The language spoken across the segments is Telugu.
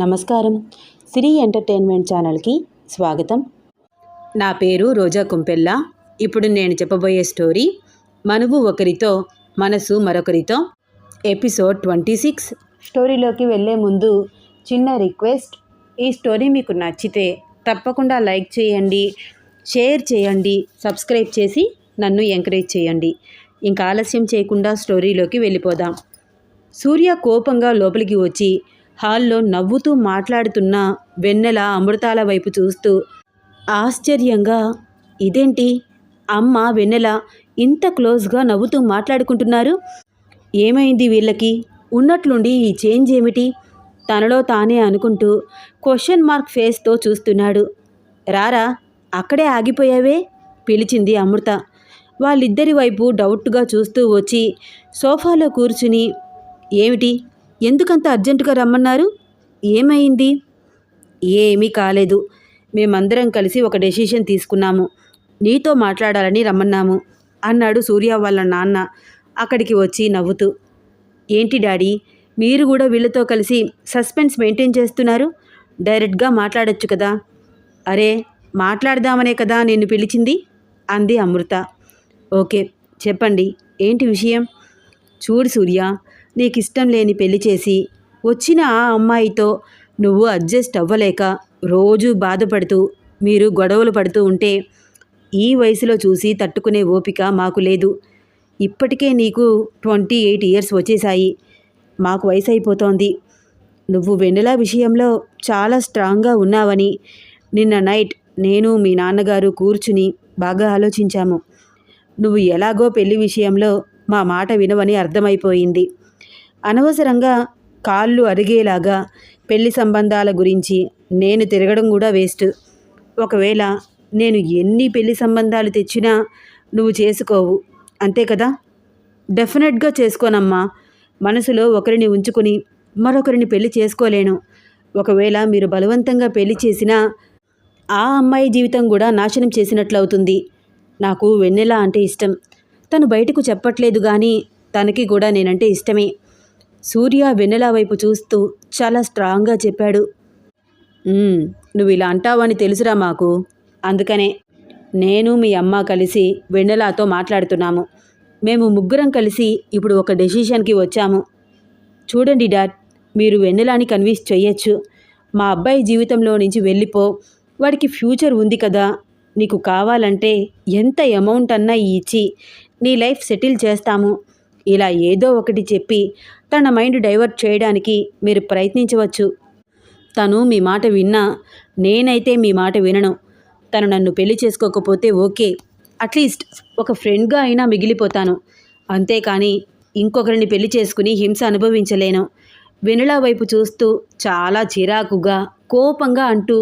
నమస్కారం. సిరి ఎంటర్టైన్మెంట్ ఛానల్కి స్వాగతం. నా పేరు రోజా కుంపెల్ల. ఇప్పుడు నేను చెప్పబోయే స్టోరీ మనవు ఒకరితో మనసు మరొకరితో ఎపిసోడ్ ట్వంటీ సిక్స్. స్టోరీలోకి వెళ్ళే ముందు చిన్న రిక్వెస్ట్ ఈ స్టోరీ మీకు నచ్చితే తప్పకుండా లైక్ చేయండి షేర్ చేయండి సబ్స్క్రైబ్ చేసి నన్ను ఎంకరేజ్ చేయండి. ఇంకా ఆలస్యం చేయకుండా స్టోరీలోకి వెళ్ళిపోదాం. సూర్య కోపంగా లోపలికి వచ్చి హాల్లో నవ్వుతూ మాట్లాడుతున్న వెన్నెల అమృతాల వైపు చూస్తూ ఆశ్చర్యంగా ఇదేంటి? అమ్మ వెన్నెల ఇంత క్లోజ్గా నవ్వుతూ మాట్లాడుకుంటున్నారు? ఏమైంది వీళ్ళకి? ఉన్నట్లుండి ఈ చేంజ్ ఏమిటి? తనలో తానే అనుకుంటూ క్వశ్చన్ మార్క్ ఫేస్తో చూస్తున్నాడు. రారా అక్కడే ఆగిపోయావే? పిలిచింది అమృత. వాళ్ళిద్దరి వైపు డౌట్గా చూస్తూ వచ్చి సోఫాలో కూర్చుని ఏమిటి? ఎందుకంత అర్జెంటుగా రమ్మన్నారు? ఏమైంది? ఏమీ కాలేదు. మేమందరం కలిసి ఒక డెసిషన్ తీసుకున్నాము. నీతో మాట్లాడాలని రమ్మన్నాము అన్నాడు సూర్య వాళ్ళ నాన్న అక్కడికి వచ్చి నవ్వుతూ. ఏంటి డాడీ మీరు కూడా వీళ్ళతో కలిసి సస్పెన్స్ మెయింటైన్ చేస్తున్నారు? డైరెక్ట్గా మాట్లాడొచ్చు కదా. అరే మాట్లాడదామనే కదా నిన్ను పిలిచింది? అంది అమృత. ఓకే చెప్పండి. ఏంటి విషయం? చూడు సూర్య నీకు ఇష్టం లేని పెళ్ళి చేసి వచ్చిన ఆ అమ్మాయితో నువ్వు అడ్జస్ట్ అవ్వలేక రోజు బాధపడుతూ మీరు గొడవలు పడుతూ ఉంటే ఈ వయసులో చూసి తట్టుకునే ఓపిక మాకు లేదు. ఇప్పటికే నీకు ట్వంటీ ఎయిట్ ఇయర్స్ వచ్చేసాయి మాకు వయసు అయిపోతోంది నువ్వు వెన్నెల విషయంలో చాలా స్ట్రాంగ్గా ఉన్నావని నిన్న నైట్ నేను మీ నాన్నగారు కూర్చుని బాగా ఆలోచించాము. నువ్వు ఎలాగో పెళ్ళి విషయంలో మా మాట వినవని అర్థమైపోయింది. అనవసరంగా కాళ్ళు అరిగేలాగా పెళ్ళి సంబంధాల గురించి నేను తిరగడం కూడా వేస్ట్. ఒకవేళ నేను ఎన్ని పెళ్ళి సంబంధాలు తెచ్చినా నువ్వు చేసుకోవు. అంతే కదా? డెఫినెట్గా చేసుకోనమ్మా. మనసులో ఒకరిని ఉంచుకుని మరొకరిని పెళ్ళి చేసుకోలేను. ఒకవేళ మీరు బలవంతంగా పెళ్ళి చేసినా ఆ అమ్మాయి జీవితం కూడా నాశనం చేసినట్లవుతుంది. నాకు వెన్నెల అంటే ఇష్టం. తను బయటకు చెప్పట్లేదు కానీ తనకి కూడా నేనంటే ఇష్టమే. సూర్య వెన్నెల వైపు చూస్తూ చాలా స్ట్రాంగ్గా చెప్పాడు. నువ్వు ఇలా అంటావని తెలుసురా మాకు. అందుకనే నేను మీ అమ్మ కలిసి వెన్నెలతో మాట్లాడుతున్నాము. మేము ముగ్గురం కలిసి ఇప్పుడు ఒక డెసిషన్కి వచ్చాము. చూడండి డాడ్ మీరు వెన్నెలాని కన్విన్స్ చెయ్యొచ్చు. మా అబ్బాయి జీవితంలో నుంచి వెళ్ళిపో. వాడికి ఫ్యూచర్ ఉంది కదా. నీకు కావాలంటే ఎంత అమౌంట్ అన్నా ఇచ్చి నీ లైఫ్ సెటిల్ చేస్తాము. ఇలా ఏదో ఒకటి చెప్పి తన మైండ్ డైవర్ట్ చేయడానికి మీరు ప్రయత్నించవచ్చు. తను మీ మాట విన్నా నేనైతే మీ మాట వినను. తను నన్ను పెళ్ళి చేసుకోకపోతే ఓకే. అట్లీస్ట్ ఒక ఫ్రెండ్గా అయినా మిగిలిపోతాను. అంతేకాని ఇంకొకరిని పెళ్ళి చేసుకుని హింస అనుభవించలేను. వెనులా వైపు చూస్తూ చాలా చిరాకుగా కోపంగా అంటూ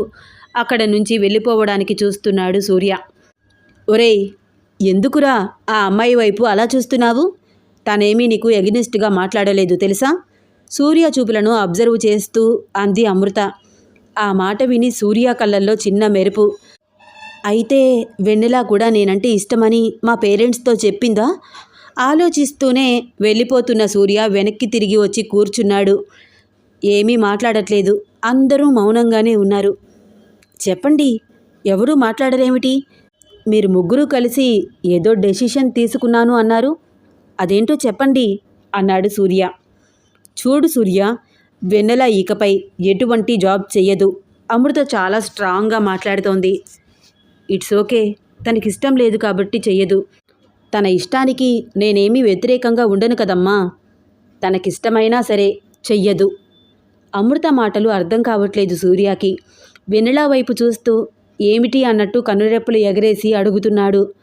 అక్కడ నుంచి వెళ్ళిపోవడానికి చూస్తున్నాడు సూర్య. ఒరేయ్ ఎందుకురా ఆ అమ్మాయి వైపు అలా చూస్తున్నావు? తానేమీ నీకు ఎగ్నిస్ట్గా మాట్లాడలేదు తెలుసా? సూర్య చూపులను అబ్జర్వ్ చేస్తూ అంది అమృత. ఆ మాట విని సూర్య కళ్ళల్లో చిన్న మెరుపు. అయితే వెన్నెల కూడా నేనంటే ఇష్టమని మా పేరెంట్స్తో చెప్పిందా? ఆలోచిస్తూనే వెళ్ళిపోతున్న సూర్య వెనక్కి తిరిగి వచ్చి కూర్చున్నాడు. ఏమీ మాట్లాడట్లేదు. అందరూ మౌనంగానే ఉన్నారు. చెప్పండి ఎవరూ మాట్లాడరేమిటి? మీరు ముగ్గురు కలిసి ఏదో డెసిషన్ తీసుకున్నాను అన్నారు. అదేంటో చెప్పండి అన్నాడు సూర్య. చూడు సూర్య వెన్నెల ఇకపై ఎటువంటి జాబ్ చెయ్యదు. అమృత చాలా స్ట్రాంగ్గా మాట్లాడుతోంది. ఇట్స్ ఓకే తనకిష్టం లేదు కాబట్టి చెయ్యదు. తన ఇష్టానికి నేనేమీ వ్యతిరేకంగా ఉండను కదమ్మా. తనకిష్టమైనా సరే చెయ్యదు. అమృత మాటలు అర్థం కావట్లేదు సూర్యకి. వెన్నెల వైపు చూస్తూ ఏమిటి అన్నట్టు కనురెప్పలు ఎగరేసి అడుగుతున్నాడు.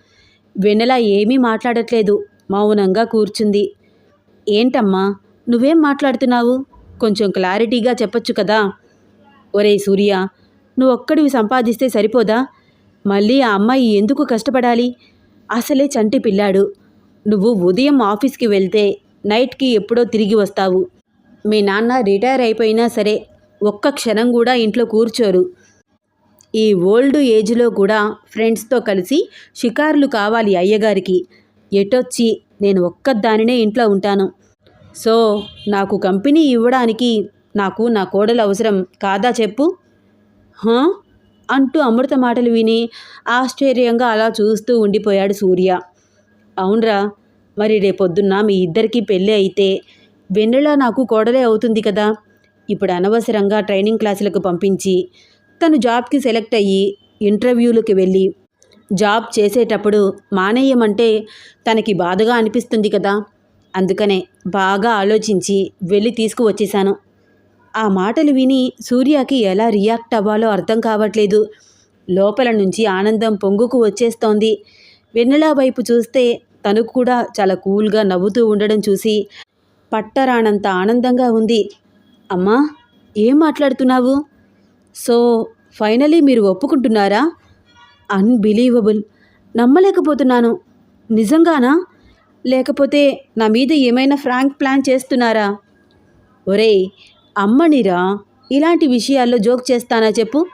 వెన్నెల ఏమీ మాట్లాడట్లేదు. మౌనంగా కూర్చుంది. ఏంటమ్మా నువ్వేం మాట్లాడుతున్నావు? కొంచెం క్లారిటీగా చెప్పొచ్చు కదా? ఒరే సూర్య నువ్వొక్కడివి సంపాదిస్తే సరిపోదా? మళ్ళీ ఆ అమ్మాయి ఎందుకు కష్టపడాలి? అసలే చంటి పిల్లాడు. నువ్వు ఉదయం ఆఫీస్కి వెళ్తే నైట్కి ఎప్పుడో తిరిగి వస్తావు. మీ నాన్న రిటైర్ అయిపోయినా సరే ఒక్క క్షణం కూడా ఇంట్లో కూర్చోరు. ఈ ఓల్డ్ ఏజ్లో కూడా ఫ్రెండ్స్తో కలిసి షికార్లు కావాలి అయ్యగారికి. ఎటొచ్చి నేను ఒక్కదానినే ఇంట్లో ఉంటాను. సో నాకు కంపెనీ ఇవ్వడానికి నాకు నా కోడలు అవసరం కాదా చెప్పు? హా? అంటూ అమృత మాటలు విని ఆశ్చర్యంగా అలా చూస్తూ ఉండిపోయాడు సూర్య. అవునరా మరి రేపొద్దున్న మీ ఇద్దరికీ పెళ్ళి అయితే వెన్నెల నాకు కోడలే అవుతుంది కదా. ఇప్పుడు అనవసరంగా ట్రైనింగ్ క్లాసులకు పంపించి తను జాబ్కి సెలెక్ట్ అయ్యి ఇంటర్వ్యూలకు వెళ్ళి జాబ్ చేసేటప్పుడు మానేయమంటే తనకి బాధగా అనిపిస్తుంది కదా. అందుకనే బాగా ఆలోచించి వెళ్ళి తీసుకువచ్చేశాను. ఆ మాటలు విని సూర్యకి ఎలా రియాక్ట్ అవ్వాలో అర్థం కావట్లేదు. లోపల నుంచి ఆనందం పొంగుకు వచ్చేస్తోంది. వెన్నెలా వైపు చూస్తే తను కూడా చాలా కూల్గా నవ్వుతూ ఉండడం చూసి పట్టరానంత ఆనందంగా ఉంది. అమ్మా ఏం మాట్లాడుతున్నావు? సో ఫైనలీ మీరు ఒప్పుకుంటున్నారా? అన్బిలీవబుల్ నమ్మలేకపోతున్నాను. నిజంగానా? లేకపోతే నా మీద ఏమైనా ఫ్రాంక్ ప్లాన్ చేస్తున్నారా? ఒరేయ్ అమ్మనిరా ఇలాంటి విషయాల్లో జోక్ చేస్తానా చెప్పు?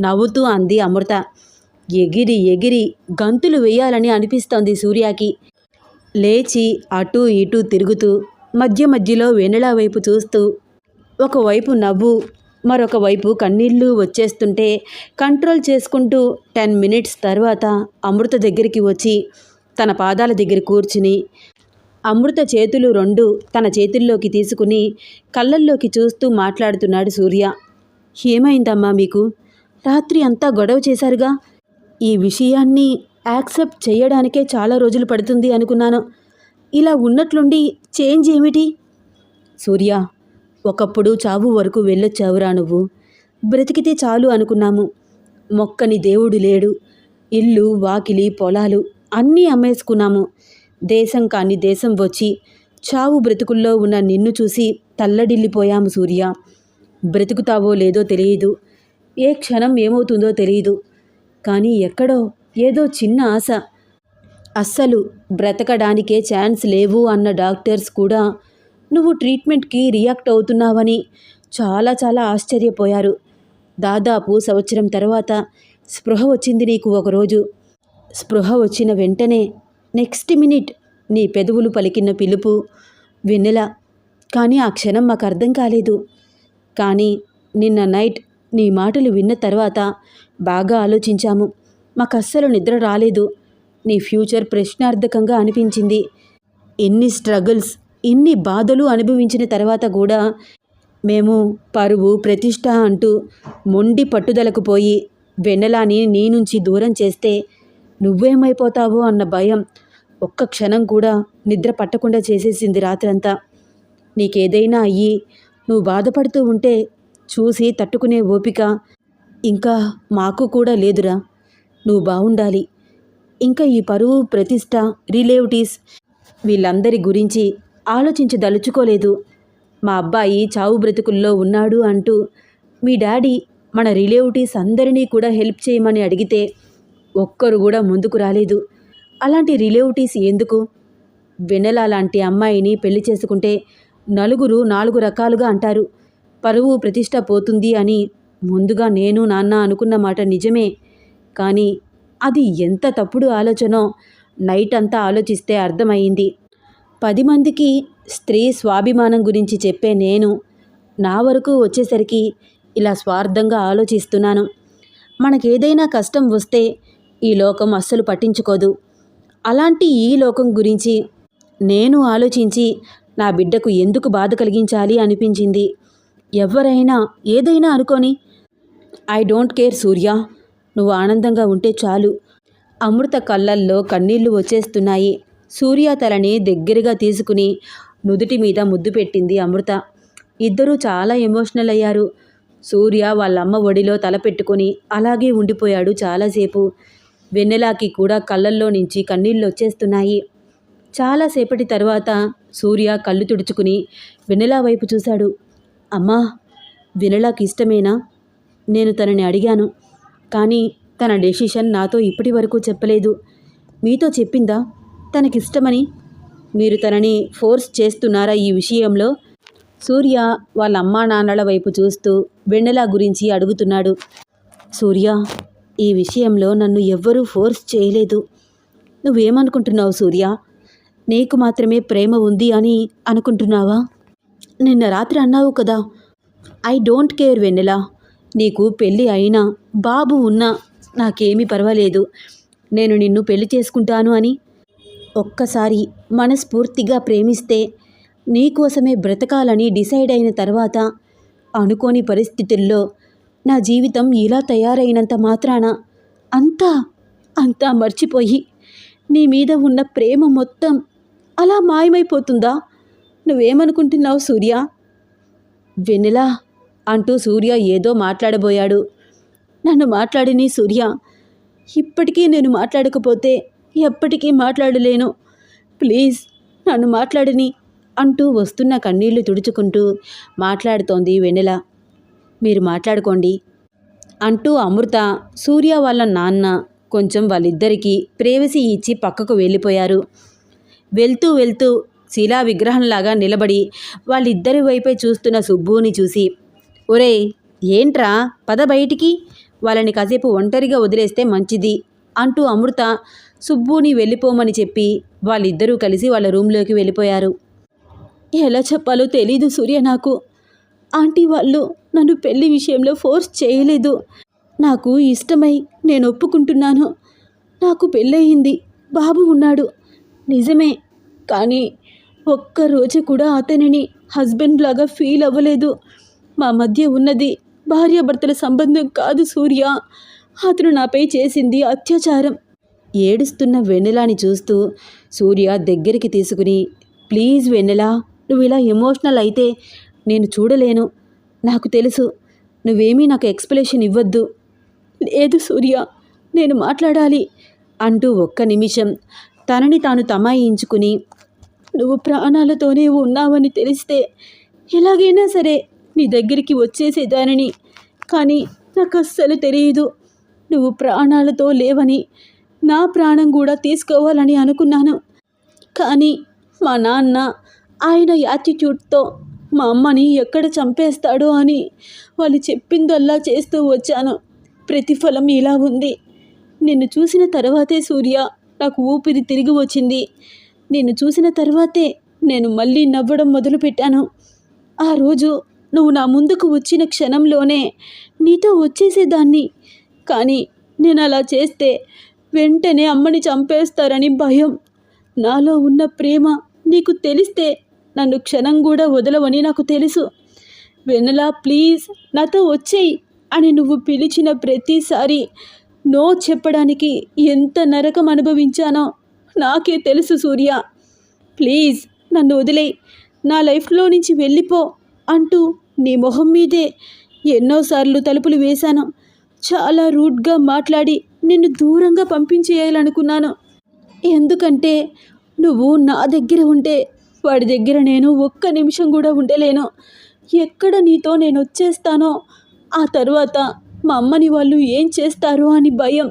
నవ్వుతూ అంది అమృత. ఎగిరి ఎగిరి గంతులు వేయాలని అనిపిస్తోంది సూర్యకి. లేచి అటూ ఇటూ తిరుగుతూ మధ్య మధ్యలో వెన్నెల వైపు చూస్తూ ఒకవైపు నవ్వు మరొక వైపు కన్నీళ్ళు వచ్చేస్తుంటే కంట్రోల్ చేసుకుంటూ టెన్ మినిట్స్ తర్వాత అమృత దగ్గరికి వచ్చి తన పాదాల దగ్గర కూర్చుని అమృత చేతులు రెండు తన చేతుల్లోకి తీసుకుని కళ్ళల్లోకి చూస్తూ మాట్లాడుతున్నాడు సూర్య. ఏమైందమ్మా మీకు? రాత్రి అంతా గొడవ చేశారుగా? ఈ విషయాన్ని యాక్సెప్ట్ చేయడానికే చాలా రోజులు పడుతుంది అనుకున్నాను. ఇలా ఉన్నట్లుండి చేంజ్ ఏమిటి? సూర్య ఒకప్పుడు చావు వరకు వెళ్ళొచ్చావురా నువ్వు. బ్రతికితే చాలు అనుకున్నాము. మొక్కని దేవుడు లేడు. ఇల్లు వాకిలి పొలాలు అన్నీ అమ్మేసుకున్నాము. దేశం కాని దేశం వచ్చి చావు బ్రతుకుల్లో ఉన్న నిన్ను చూసి తల్లడిల్లిపోయాము సూర్య. బ్రతుకుతావో లేదో తెలియదు. ఏ క్షణం ఏమవుతుందో తెలియదు. కానీ ఎక్కడో ఏదో చిన్న ఆశ. అస్సలు బ్రతకడానికే ఛాన్స్ లేవు అన్న డాక్టర్స్ కూడా నువ్వు ట్రీట్మెంట్కి రియాక్ట్ అవుతున్నావని చాలా చాలా ఆశ్చర్యపోయారు. దాదాపు సంవత్సరం తర్వాత స్పృహ వచ్చింది నీకు ఒకరోజు. స్పృహ వచ్చిన వెంటనే నెక్స్ట్ మినిట్ నీ పెదవులు పలికిన పిలుపు వెన్నెల కానీ ఆ క్షణం మాకు అర్థం కాలేదు. కానీ నిన్న నైట్ నీ మాటలు విన్న తర్వాత బాగా ఆలోచించాము. మాకు అస్సలు నిద్ర రాలేదు. నీ ఫ్యూచర్ ప్రశ్నార్థకంగా అనిపించింది. ఎన్ని స్ట్రగుల్స్ ఇన్ని బాధలు అనుభవించిన తర్వాత కూడా మేము పరువు ప్రతిష్ట అంటూ మొండి పట్టుదలకు పోయి వెన్నెలాని నీ నుంచి దూరం చేస్తే నువ్వేమైపోతావో అన్న భయం ఒక్క క్షణం కూడా నిద్ర పట్టకుండా చేసేసింది రాత్రంతా. నీకేదైనా అయ్యి నువ్వు బాధపడుతూ ఉంటే చూసి తట్టుకునే ఓపిక ఇంకా మాకు కూడా లేదురా. నువ్వు బాగుండాలి ఇంకా ఈ పరువు ప్రతిష్ట రిలేటివ్స్ వీళ్ళందరి గురించి ఆలోచించదలుచుకోలేదు మా అబ్బాయి చావు బ్రతుకుల్లో ఉన్నాడు అంటూ మీ డాడీ మన రిలేటివ్స్ అందరినీ కూడా హెల్ప్ చేయమని అడిగితే ఒక్కరు కూడా ముందుకు రాలేదు. అలాంటి రిలేటివ్స్ ఎందుకు? వెన్నెల లాంటి అమ్మాయిని పెళ్ళి చేసుకుంటే నలుగురు నాలుగు రకాలుగా అంటారు. పరువు ప్రతిష్ట పోతుంది అని ముందుగా నేను నాన్న అనుకున్న మాట నిజమే. కానీ అది ఎంత తప్పుడు ఆలోచనో నైట్ అంతా ఆలోచిస్తే అర్థమైంది పది మందికి స్త్రీ స్వాభిమానం గురించి చెప్పే నేను నా వరకు వచ్చేసరికి ఇలా స్వార్థంగా ఆలోచిస్తున్నాను. మనకేదైనా కష్టం వస్తే ఈ లోకం అస్సలు పట్టించుకోదు. అలాంటి ఈ లోకం గురించి నేను ఆలోచించి నా బిడ్డకు ఎందుకు బాధ కలిగించాలి అనిపించింది. ఎవరైనా ఏదైనా అనుకొని ఐ డోంట్ కేర్ సూర్య నువ్వు ఆనందంగా ఉంటే చాలు. అమృత కళ్ళల్లో కన్నీళ్ళు వచ్చేస్తున్నాయి. సూర్య తలని దగ్గరగా తీసుకుని నుదుటి మీద ముద్దు పెట్టింది అమృత. ఇద్దరూ చాలా ఎమోషనల్ అయ్యారు. సూర్య వాళ్ళమ్మ ఒడిలో తల పెట్టుకుని అలాగే ఉండిపోయాడు చాలాసేపు. వెన్నెలాకి కూడా కళ్ళల్లో నుంచి కన్నీళ్ళు వచ్చేస్తున్నాయి. చాలాసేపటి తర్వాత సూర్య కళ్ళు తుడుచుకుని వెన్నెలా వైపు చూశాడు. అమ్మా వెన్నెలాకి ఇష్టమేనా? నేను తనని అడిగాను. కానీ తన డెసిషన్ నాతో ఇప్పటి వరకు చెప్పలేదు. మీతో చెప్పిందా? తనకిష్టమని మీరు తనని ఫోర్స్ చేస్తున్నారా ఈ విషయంలో? సూర్య వాళ్ళ అమ్మా నాన్నల వైపు చూస్తూ వెన్నెల గురించి అడుగుతున్నాడు. సూర్య ఈ విషయంలో నన్ను ఎవ్వరూ ఫోర్స్ చేయలేదు. నువ్వేమనుకుంటున్నావు సూర్య? నీకు మాత్రమే ప్రేమ ఉంది అని అనుకుంటున్నావా? నిన్న రాత్రి అన్నావు కదా ఐ డోంట్ కేర్ వెన్నెల. నీకు పెళ్ళి అయినా బాబు ఉన్నా నాకేమీ పర్వాలేదు. నేను నిన్ను పెళ్ళి చేసుకుంటాను అని ఒక్కసారి మనస్ఫూర్తిగా ప్రేమిస్తే నీకోసమే బ్రతకాలని డిసైడ్ అయిన తర్వాత అనుకోని పరిస్థితుల్లో నా జీవితం ఇలా తయారైనంత మాత్రాన అంతా అంతా మర్చిపోయి నీ మీద ఉన్న ప్రేమ మొత్తం అలా మాయమైపోతుందా? నువ్వేమనుకుంటున్నావు సూర్య? వెన్నెలా అంటూ సూర్య ఏదో మాట్లాడబోయాడు. నన్ను మాట్లాడిని సూర్య. ఇప్పటికీ నేను మాట్లాడకపోతే ఎప్పటికీ మాట్లాడలేను. ప్లీజ్ నన్ను మాట్లాడని అంటూ వస్తున్న కన్నీళ్ళు తుడుచుకుంటూ మాట్లాడుతోంది వెన్నెల. మీరు మాట్లాడుకోండి అంటూ అమృత సూర్య వాళ్ళ నాన్న కొంచెం వాళ్ళిద్దరికీ ప్రేవసి ఇచ్చి పక్కకు వెళ్ళిపోయారు. వెళ్తూ వెళ్తూ శిలా విగ్రహంలాగా నిలబడి వాళ్ళిద్దరి వైపే చూస్తున్న సుబ్బుని చూసి ఒరేయ్ ఏంట్రా? పద బయటికి. వాళ్ళని కాసేపు ఒంటరిగా వదిలేస్తే మంచిది. అంటూ అమృత సుబ్బుని వెళ్ళిపోమని చెప్పి వాళ్ళిద్దరూ కలిసి వాళ్ళ రూమ్లోకి వెళ్ళిపోయారు. ఎలా చెప్పాలో తెలీదు సూర్య నాకు. ఆంటీ వాళ్ళు నన్ను పెళ్ళి విషయంలో ఫోర్స్ చేయలేదు. నాకు ఇష్టమై నేను ఒప్పుకుంటున్నాను. నాకు పెళ్ళయింది. బాబు ఉన్నాడు. నిజమే. కానీ ఒక్కరోజు కూడా అతనిని హస్బెండ్ లాగా ఫీల్ అవ్వలేదు. మా మధ్య ఉన్నది భార్యాభర్తల సంబంధం కాదు సూర్య. అతను నాపై చేసింది అత్యాచారం. ఏడుస్తున్న వెన్నెలాని చూస్తూ సూర్య దగ్గరికి తీసుకుని ప్లీజ్ వెన్నెలా నువ్వు ఇలా ఎమోషనల్ అయితే నేను చూడలేను. నాకు తెలుసు నువ్వేమీ నాకు ఎక్స్ప్లెనేషన్ ఇవ్వద్దు. లేదు సూర్య నేను మాట్లాడాలి అంటూ ఒక్క నిమిషం తనని తాను తమాయించుకుని నువ్వు ప్రాణాలతోనే ఉన్నావని తెలిస్తే ఎలాగైనా సరే నీ దగ్గరికి వచ్చేసేదానని. కానీ నాకు అస్సలు తెలియదు నువ్వు ప్రాణాలతో లేవని నా ప్రాణం కూడా తీసుకోవాలని అనుకున్నాను. కానీ మా నాన్న ఆయన యాటిట్యూడ్తో మా అమ్మని ఎక్కడ చంపేస్తాడో అని వాళ్ళు చెప్పిందల్లా చేస్తూ వచ్చాను. ప్రతిఫలం ఇలా ఉంది. నిన్ను చూసిన తర్వాతే సూర్య నాకు ఊపిరి తిరిగి వచ్చింది. నిన్ను చూసిన తర్వాతే నేను మళ్ళీ నవ్వడం మొదలుపెట్టాను. ఆ రోజు నువ్వు నా ముందుకు వచ్చిన క్షణంలోనే నీతో వచ్చేసేదాన్ని. కానీ నేను అలా చేస్తే వెంటనే అమ్మని చంపేస్తారని భయం. నాలో ఉన్న ప్రేమ నీకు తెలిస్తే నన్ను క్షణం కూడా వదలవని నాకు తెలుసు. వెన్నెలా ప్లీజ్ నాతో వచ్చేయి అని నువ్వు పిలిచిన ప్రతిసారి నో చెప్పడానికి ఎంత నరకం అనుభవించానో నాకే తెలుసు సూర్య. ప్లీజ్ నన్ను వదిలేయి నా లైఫ్లో నుంచి వెళ్ళిపో అంటూ నీ మొహం మీదే ఎన్నోసార్లు తలుపులు వేశాను. చాలా రూడ్గా మాట్లాడి నిన్ను దూరంగా పంపించేయాలనుకున్నాను. ఎందుకంటే నువ్వు నా దగ్గర ఉంటే వాడి దగ్గర నేను ఒక్క నిమిషం కూడా ఉండలేను. ఎక్కడ నీతో నేను వచ్చేస్తానో ఆ తర్వాత మా అమ్మని వాళ్ళు ఏం చేస్తారో అని భయం.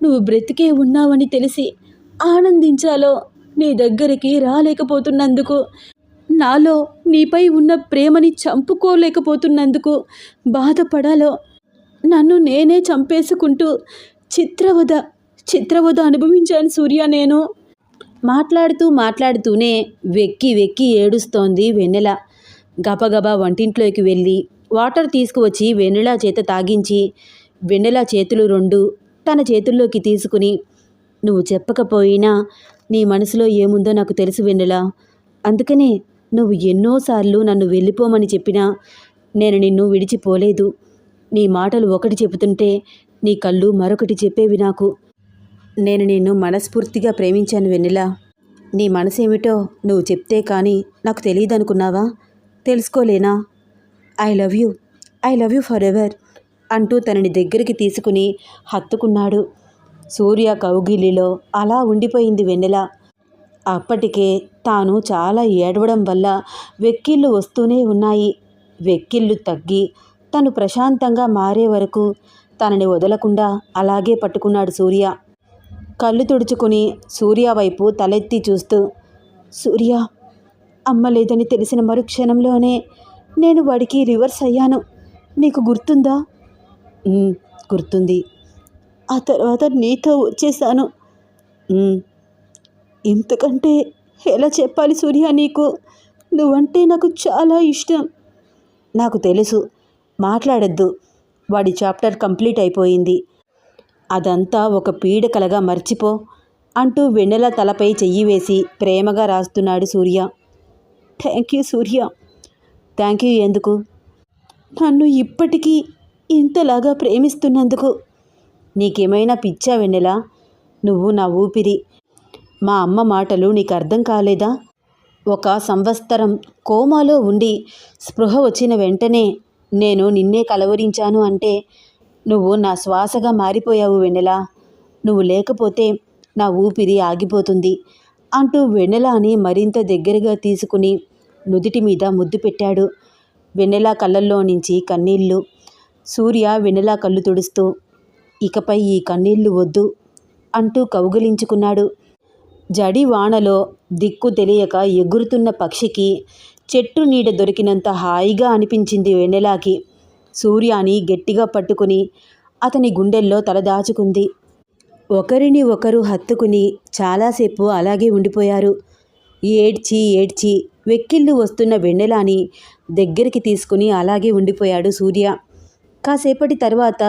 నువ్వు బ్రతికే ఉన్నావని తెలిసి ఆనందించాలో నీ దగ్గరికి రాలేకపోతున్నందుకు నాలో నీపై ఉన్న ప్రేమని చంపుకోలేకపోతున్నందుకు బాధపడాలో నన్ను నేనే చంపేసుకుంటూ చిత్రవద చిత్రవద అనుభవించాను సూర్య నేను. మాట్లాడుతూ మాట్లాడుతూనే వెక్కి వెక్కి ఏడుస్తోంది వెన్నెల. గబగబా వంటింట్లోకి వెళ్ళి వాటర్ తీసుకువచ్చి వెన్నెల చేత తాగించి వెన్నెల చేతులు రెండు తన చేతుల్లోకి తీసుకుని నువ్వు చెప్పకపోయినా నీ మనసులో ఏముందో నాకు తెలుసు వెన్నెల. అందుకనే నువ్వు ఎన్నోసార్లు నన్ను వెళ్ళిపోమని చెప్పినా నేను నిన్ను విడిచిపోలేదు. నీ మాటలు ఒకటి చెబుతుంటే నీ కళ్ళు మరొకటి చెప్పేవి నాకు. నేను నిన్ను మనస్ఫూర్తిగా ప్రేమించాను వెన్నెల. నీ మనసేమిటో నువ్వు చెప్తే కానీ నాకు తెలియదనుకున్నావా? తెలుసుకోలేనా? I love you I love you forever అంటూ తనని దగ్గరికి తీసుకుని హత్తుకున్నాడు. సూర్య కౌగిలిలో అలా ఉండిపోయింది వెన్నెల. అప్పటికే తాను చాలా ఏడవడం వల్ల వెక్కిళ్ళు వస్తూనే ఉన్నాయి. వెక్కిళ్ళు తగ్గి తను ప్రశాంతంగా మారే వరకు తనని వదలకుండా అలాగే పట్టుకున్నాడు సూర్య. కళ్ళు తుడుచుకుని సూర్య వైపు తలెత్తి చూస్తూ సూర్య అమ్మ లేదని తెలిసిన మరుక్షణంలోనే నేను వాడికి రివర్స్ అయ్యాను. నీకు గుర్తుందా? గుర్తుంది. ఆ తర్వాత నీతో వచ్చేసాను. ఇంతకంటే ఎలా చెప్పాలి సూర్య నీకు? నువ్వంటే నాకు చాలా ఇష్టం. నాకు తెలుసు. మాట్లాడద్దు. వాడి చాప్టర్ కంప్లీట్ అయిపోయింది. అదంతా ఒక పీడకలగా మర్చిపో అంటూ వెన్నెల తలపై చెయ్యి వేసి ప్రేమగా రాస్తున్నాడు Surya. Thank you Surya. Thank you ఎందుకు? నన్ను ఇప్పటికీ ఇంతలాగా ప్రేమిస్తున్నందుకు. నీకేమైనా పిచ్చా వెన్నెల? నువ్వు నా ఊపిరి. మా అమ్మ మాటలు నీకు అర్థం కాలేదా? ఒక సంవత్సరం కోమాలో ఉండి స్పృహ వచ్చిన వెంటనే నేను నిన్నే కలవరించాను అంటే నువ్వు నా శ్వాసగా మారిపోయావు వెన్నెల? నువ్వు లేకపోతే నా ఊపిరి ఆగిపోతుంది అంటూ వెన్నెలాని మరింత దగ్గరగా తీసుకుని నుదిటి మీద ముద్దు పెట్టాడు. వెన్నెల కళ్ళల్లో నుంచి కన్నీళ్ళు సూర్య వెన్నెల కళ్ళు తుడుస్తూ ఇకపై ఈ కన్నీళ్ళు వద్దు అంటూ కౌగిలించుకున్నాడు. జడి వానలో దిక్కు తెలియక ఎగురుతున్న పక్షికి చెట్టు నీడ దొరికినంత హాయిగా అనిపించింది వెన్నెలాకి. సూర్యాని గట్టిగా పట్టుకుని అతని గుండెల్లో తలదాచుకుంది ఒకరిని ఒకరు హత్తుకుని చాలాసేపు అలాగే ఉండిపోయారు. ఏడ్చి ఏడ్చి వెక్కిళ్ళు వస్తున్న వెన్నెలాని దగ్గరికి తీసుకుని అలాగే ఉండిపోయాడు సూర్య. కాసేపటి తర్వాత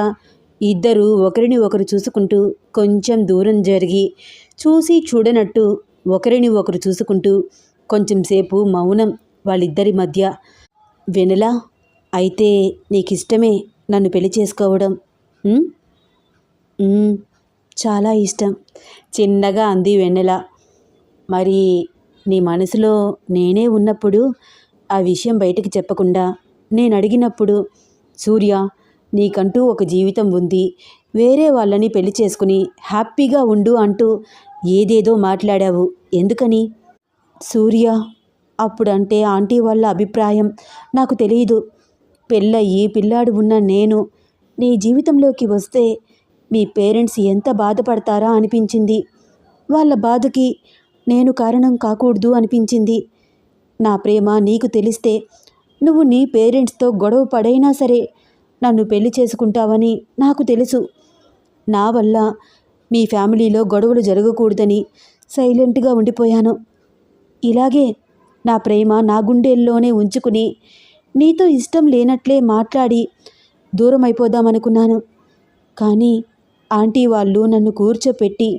ఇద్దరు ఒకరిని ఒకరు చూసుకుంటూ కొంచెం దూరం జరిగి చూసి చూడనట్టు ఒకరిని ఒకరు చూసుకుంటూ కొంచెంసేపు మౌనం వాళ్ళిద్దరి మధ్య వెనెల అయితే నీకు ఇష్టమే నన్ను పెళ్ళి చేసుకోవడం. చాలా ఇష్టం. చిన్నగా అంది వెన్నెల. మరి నీ మనసులో నేనే ఉన్నప్పుడు ఆ విషయం బయటకు చెప్పకుండా నేను అడిగినప్పుడు సూర్య నీకంటూ ఒక జీవితం ఉంది. వేరే వాళ్ళని పెళ్ళి చేసుకుని హ్యాపీగా ఉండు అంటూ ఏదేదో మాట్లాడావు. ఎందుకని? సూర్య అప్పుడంటే ఆంటీ వాళ్ళ అభిప్రాయం. నాకు తెలియదు పెళ్ళయ్యి పిల్లాడు ఉన్న నేను నీ జీవితంలోకి వస్తే మీ పేరెంట్స్ ఎంత బాధపడతారా అనిపించింది. వాళ్ళ బాధకి నేను కారణం కాకూడదు అనిపించింది. నా ప్రేమ నీకు తెలిస్తే నువ్వు నీ పేరెంట్స్తో గొడవ పడైనా సరే నన్ను పెళ్ళి చేసుకుంటావని నాకు తెలుసు. నా వల్ల మీ ఫ్యామిలీలో గొడవలు జరగకూడదని సైలెంట్గా ఉండిపోయాను. ఇలాగే నా ప్రేమ నా గుండెల్లోనే ఉంచుకుని నీతో ఇష్టం లేనట్లే మాట్లాడి దూరం అయిపోదామనుకున్నాను కానీ ఆంటీ వాళ్ళు నన్ను కూర్చోపెట్టి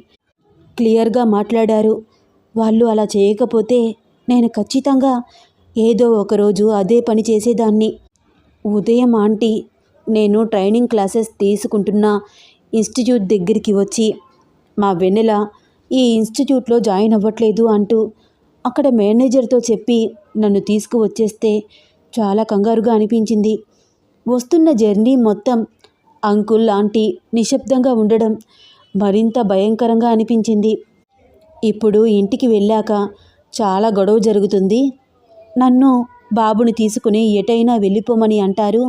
క్లియర్గా మాట్లాడారు. వాళ్ళు అలా చేయకపోతే నేను ఖచ్చితంగా ఏదో ఒకరోజు అదే పని చేసేదాన్ని. ఉదయం ఆంటీ నేను ట్రైనింగ్ క్లాసెస్ తీసుకుంటున్న ఇన్స్టిట్యూట్ దగ్గరికి వచ్చి మా వెన్నెల ఈ ఇన్స్టిట్యూట్లో జాయిన్ అవ్వట్లేదు అంటూ అక్కడ మేనేజర్తో చెప్పి నన్ను తీసుకువచ్చేస్తే చాలా కంగారుగా అనిపించింది. వస్తున్న జర్నీ మొత్తం అంకుల్ ఆంటీ నిశ్శబ్దంగా ఉండడం మరింత భయంకరంగా అనిపించింది. ఇప్పుడు ఇంటికి వెళ్ళాక చాలా గొడవ జరుగుతుంది. నన్ను బాబుని తీసుకుని ఎటైనా వెళ్ళిపోమని అంటారు.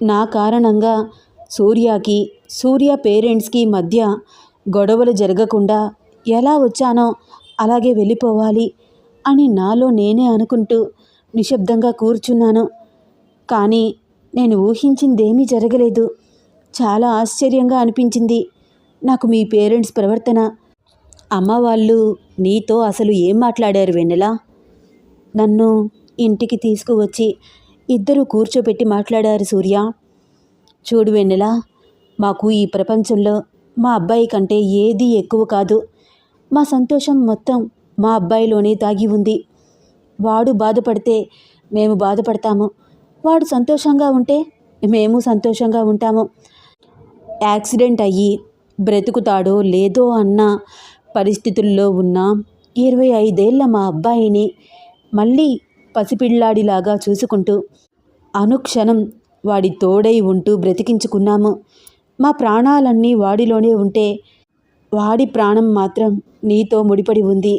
నా కారణంగా సూర్యకి సూర్య పేరెంట్స్కి మధ్య గొడవలు జరగకుండా ఎలా వచ్చానో అలాగే వెళ్ళిపోవాలి. అని నాలో నేనే అనుకుంటూ నిశ్శబ్దంగా కూర్చున్నాను. కానీ నేను ఊహించిందేమీ జరగలేదు. చాలా ఆశ్చర్యంగా అనిపించింది. నాకు మీ పేరెంట్స్ ప్రవర్తన. అమ్మ వాళ్ళు నీతో అసలు ఏం మాట్లాడారు వెన్నెలా? నన్ను ఇంటికి తీసుకువచ్చి ఇద్దరు కూర్చోపెట్టి మాట్లాడారు సూర్య. చూడు వెన్నెలా మాకు ఈ ప్రపంచంలో మా అబ్బాయి కంటే ఏది ఎక్కువ కాదు. మా సంతోషం మొత్తం మా అబ్బాయిలోనే దాగి ఉంది. వాడు బాధపడితే మేము బాధపడతాము. వాడు సంతోషంగా ఉంటే మేము సంతోషంగా ఉంటాము. యాక్సిడెంట్ అయ్యి బ్రతుకుతాడో లేదో అన్న పరిస్థితుల్లో ఉన్న ఇరవై ఐదేళ్ళ మా అబ్బాయిని మళ్ళీ పసిపిల్లాడిలాగా చూసుకుంటూ అనుక్షణం వాడి తోడై ఉంటూ బ్రతికించుకున్నాము. మా ప్రాణాలన్నీ వాడిలోనే ఉంటే వాడి ప్రాణం మాత్రం నీతో ముడిపడి ఉంది.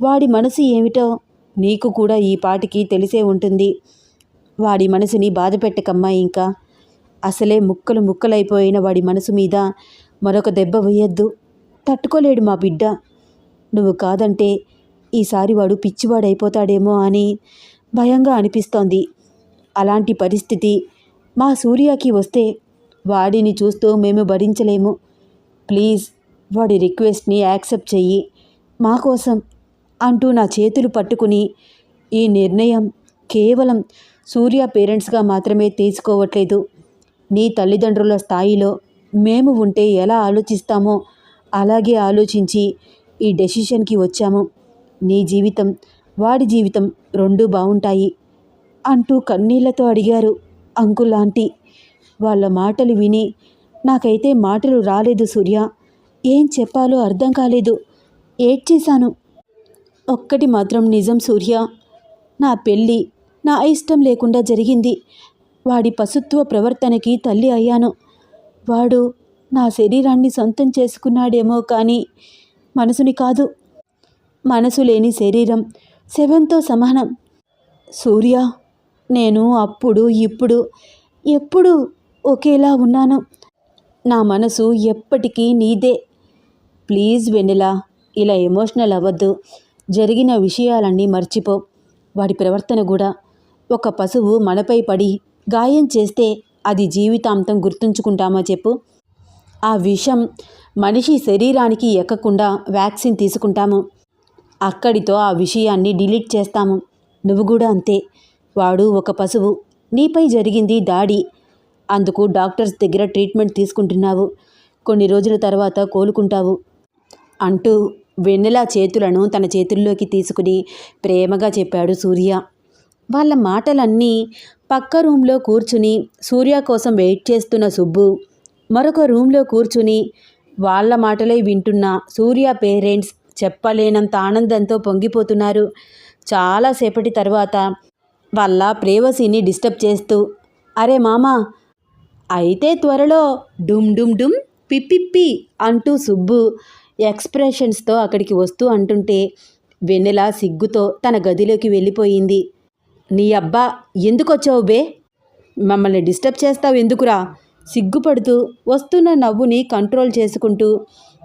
వాడి మనసు ఏమిటో నీకు కూడా ఈ పాటికి తెలిసే ఉంటుంది. వాడి మనసుని బాధపెట్టకమ్మా ఇంకా. అసలే ముక్కలు ముక్కలైపోయిన వాడి మనసు మీద మరొక దెబ్బ వేయద్దు. తట్టుకోలేడు మా బిడ్డ. నువ్వు కాదంటే ఈసారి వాడు పిచ్చివాడైపోతాడేమో అని భయంగా అనిపిస్తోంది. అలాంటి పరిస్థితి మా సూర్యకి వస్తే వాడిని చూస్తూ మేము భరించలేము. ప్లీజ్ వాడి రిక్వెస్ట్ని యాక్సెప్ట్ చెయ్యి. మా కోసం అంటూ నా చేతులు పట్టుకుని ఈ నిర్ణయం కేవలం సూర్య పేరెంట్స్గా మాత్రమే తీసుకోవట్లేదు. నీ తల్లిదండ్రుల స్థాయిలో మేము ఉంటే ఎలా ఆలోచిస్తామో అలాగే ఆలోచించి ఈ డెసిషన్కి వచ్చాము. నీ జీవితం వాడి జీవితం రెండూ బాగుంటాయి అంటూ కన్నీళ్ళతో అడిగారు అంకుల్ ఆంటీ. వాళ్ళ మాటలు విని నాకైతే మాటలు రాలేదు సూర్య. ఏం చెప్పాలో అర్థం కాలేదు. ఏడ్చేశాను. ఒక్కటి మాత్రం నిజం సూర్య. నా పెళ్ళి నా ఇష్టం లేకుండా జరిగింది. వాడి పశుత్వ ప్రవర్తనకి తల్లి అయ్యాను. వాడు నా శరీరాన్ని సొంతం చేసుకున్నాడేమో కానీ మనసుని కాదు. మనసు లేని శరీరం శవంతో సమానం. సూర్య నేను అప్పుడు ఇప్పుడు ఎప్పుడు ఒకేలా ఉన్నాను. నా మనసు ఎప్పటికీ నీదే. ప్లీజ్ వెన్నెలా ఇలా ఎమోషనల్ అవ్వద్దు. జరిగిన విషయాలన్నీ మర్చిపో. వాడి ప్రవర్తన కూడా ఒక పశువు మనపై పడి గాయం చేస్తే అది జీవితాంతం గుర్తుంచుకుంటామా చెప్పు. ఆ విషం మనిషి శరీరానికి ఎక్కకుండా వ్యాక్సిన్ తీసుకుంటాము. అక్కడితో ఆ విషయాన్ని డిలీట్ చేస్తాము. నువ్వు కూడా అంతే. వాడు ఒక పశువు. నీపై జరిగింది దాడి. అందుకు డాక్టర్స్ దగ్గర ట్రీట్మెంట్ తీసుకుంటున్నావు. కొన్ని రోజుల తర్వాత కోలుకుంటావు. అంటూ వెన్నెల చేతులను తన చేతుల్లోకి తీసుకుని ప్రేమగా చెప్పాడు సూర్య. వాళ్ళ మాటలన్నీ పక్క రూమ్లో కూర్చుని సూర్య కోసం వెయిట్ చేస్తున్న సుబ్బు మరొక రూమ్లో కూర్చుని వాళ్ళ మాటలే వింటున్న సూర్య పేరెంట్స్ చెప్పలేనంత ఆనందంతో పొంగిపోతున్నారు. చాలాసేపటి తర్వాత వాళ్ళ ప్రేవసిని డిస్టర్బ్ చేస్తూ అరే మామా అయితే త్వరలో డుమ్ డుమ్ డుమ్ పిప్పిప్పి అంటూ సుబ్బు ఎక్స్ప్రెషన్స్తో అక్కడికి వస్తూ అంటుంటే వెన్నెల సిగ్గుతో తన గదిలోకి వెళ్ళిపోయింది. నీ అబ్బా ఎందుకొచ్చావు బే? మమ్మల్ని డిస్టర్బ్ చేస్తావు ఎందుకురా? సిగ్గుపడుతూ వస్తున్న నవ్వుని కంట్రోల్ చేసుకుంటూ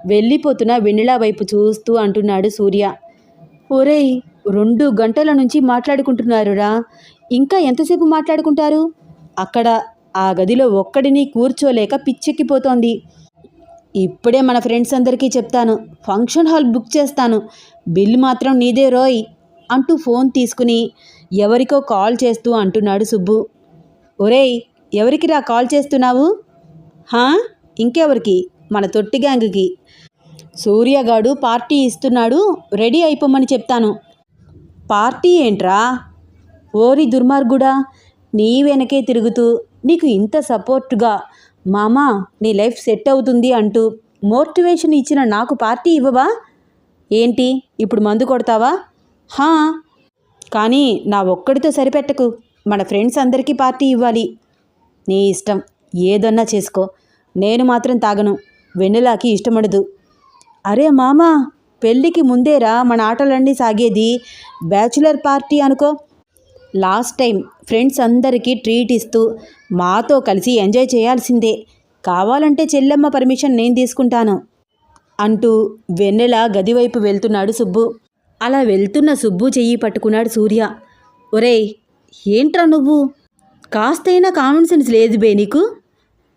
వెళ్ళిపోతున్న వెన్నెల వైపు చూస్తూ అంటున్నాడు సూర్య. ఒరేయ్ రెండు గంటల నుంచి మాట్లాడుకుంటున్నారురా. ఇంకా ఎంతసేపు మాట్లాడుకుంటారు? అక్కడ ఆ గదిలో ఒక్కడిని కూర్చోలేక పిచ్చెక్కిపోతోంది. ఇప్పుడే మన ఫ్రెండ్స్ అందరికీ చెప్తాను. ఫంక్షన్ హాల్ బుక్ చేస్తాను. బిల్ మాత్రం నీదే రోయ్ అంటూ ఫోన్ తీసుకుని ఎవరికో కాల్ చేస్తూ అంటున్నాడు సుబ్బు. ఒరేయ్ ఎవరికి రా కాల్ చేస్తున్నావు? హా? ఇంకెవరికి? మన తొట్టి గ్యాంగ్కి. సూర్యగాడు పార్టీ ఇస్తున్నాడు. రెడీ అయిపోమని చెప్తాను. పార్టీ ఏంట్రా? ఓరి దుర్మార్గుడా నీ వెనకే తిరుగుతూ నీకు ఇంత సపోర్ట్గా మామా నీ లైఫ్ సెట్ అవుతుంది అంటూ మోటివేషన్ ఇచ్చిన నాకు పార్టీ ఇవ్వవా? ఏంటి ఇప్పుడు మందు కొడతావా? హా కానీ నా ఒక్కడితో సరిపెట్టకు. మన ఫ్రెండ్స్ అందరికీ పార్టీ ఇవ్వాలి. నీ ఇష్టం ఏదన్నా చేసుకో. నేను మాత్రం తాగను వెన్నెలాకి ఇష్టపడదు. అరే మామా పెళ్ళికి ముందేరా మన ఆటలన్నీ సాగేది? బ్యాచులర్ పార్టీ అనుకో. లాస్ట్ టైం ఫ్రెండ్స్ అందరికీ ట్రీట్ ఇస్తూ మాతో కలిసి ఎంజాయ్ చేయాల్సిందే. కావాలంటే చెల్లెమ్మ పర్మిషన్ నేను తీసుకుంటాను అంటూ వెన్నెల గదివైపు వెళ్తున్నాడు సుబ్బు. అలా వెళ్తున్న సుబ్బు చెయ్యి పట్టుకున్నాడు సూర్య. ఒరేయ్ ఏంట్రా నువ్వు? కాస్తైనా కామన్ సెన్స్ లేదు బే నీకు.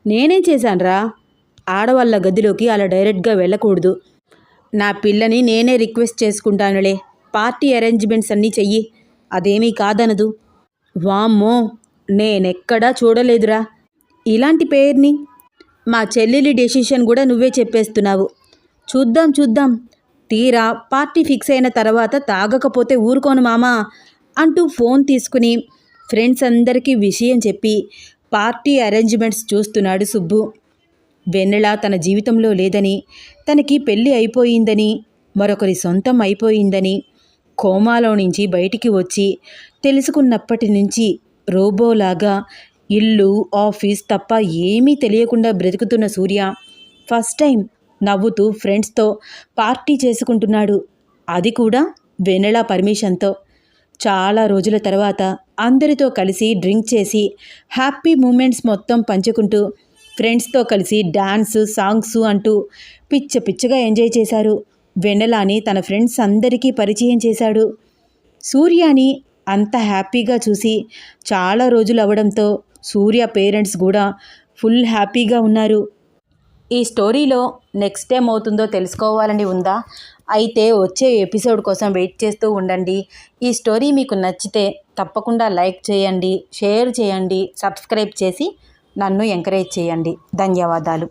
నేనేం చేశానురా? ఆడవాళ్ళ గదిలోకి అలా డైరెక్ట్గా వెళ్ళకూడదు. నా పిల్లని నేనే రిక్వెస్ట్ చేసుకుంటానులే. పార్టీ అరేంజ్మెంట్స్ అన్నీ చెయ్యి. అదేమీ కాదనదు. వామ్మో నేనెక్కడా చూడలేదురా. ఇలాంటి పేరుని మా చెల్లెలి డెసిషన్ కూడా నువ్వే చెప్పేస్తున్నావు. చూద్దాం చూద్దాం. తీరా పార్టీ ఫిక్స్ అయిన తర్వాత తాగకపోతే ఊరుకోను మామా అంటూ ఫోన్ తీసుకుని ఫ్రెండ్స్ అందరికీ విషయం చెప్పి పార్టీ అరేంజ్మెంట్స్ చూస్తున్నాడు సుబ్బు. వెన్నెల తన జీవితంలో లేదని తనకి పెళ్ళి అయిపోయిందని మరొకరి సొంతం అయిపోయిందని కోమాలో నుంచి బయటికి వచ్చి తెలుసుకున్నప్పటి నుంచి రోబోలాగా ఇల్లు ఆఫీస్ తప్ప ఏమీ తెలియకుండా బ్రతుకుతున్న సూర్య ఫస్ట్ టైం నవ్వుతూ ఫ్రెండ్స్తో పార్టీ చేసుకుంటున్నాడు. అది కూడా వెన్నెల పర్మిషన్తో. చాలా రోజుల తర్వాత అందరితో కలిసి డ్రింక్ చేసి హ్యాపీ మూమెంట్స్ మొత్తం పంచుకుంటూ ఫ్రెండ్స్తో కలిసి డ్యాన్స్ సాంగ్స్ అంటూ పిచ్చ పిచ్చగా ఎంజాయ్ చేశారు. వెన్నెలాని తన ఫ్రెండ్స్ అందరికీ పరిచయం చేశాడు. సూర్యాని అంత హ్యాపీగా చూసి చాలా రోజులు అవడంతో సూర్య పేరెంట్స్ కూడా ఫుల్ హ్యాపీగా ఉన్నారు. ఈ స్టోరీలో నెక్స్ట్ ఏం అవుతుందో తెలుసుకోవాలని ఉందా? అయితే వచ్చే ఎపిసోడ్ కోసం వెయిట్ చేస్తూ ఉండండి. ఈ స్టోరీ మీకు నచ్చితే తప్పకుండా లైక్ చేయండి షేర్ చేయండి సబ్స్క్రైబ్ చేసి నన్ను ఎంకరేజ్ చేయండి. ధన్యవాదాలు.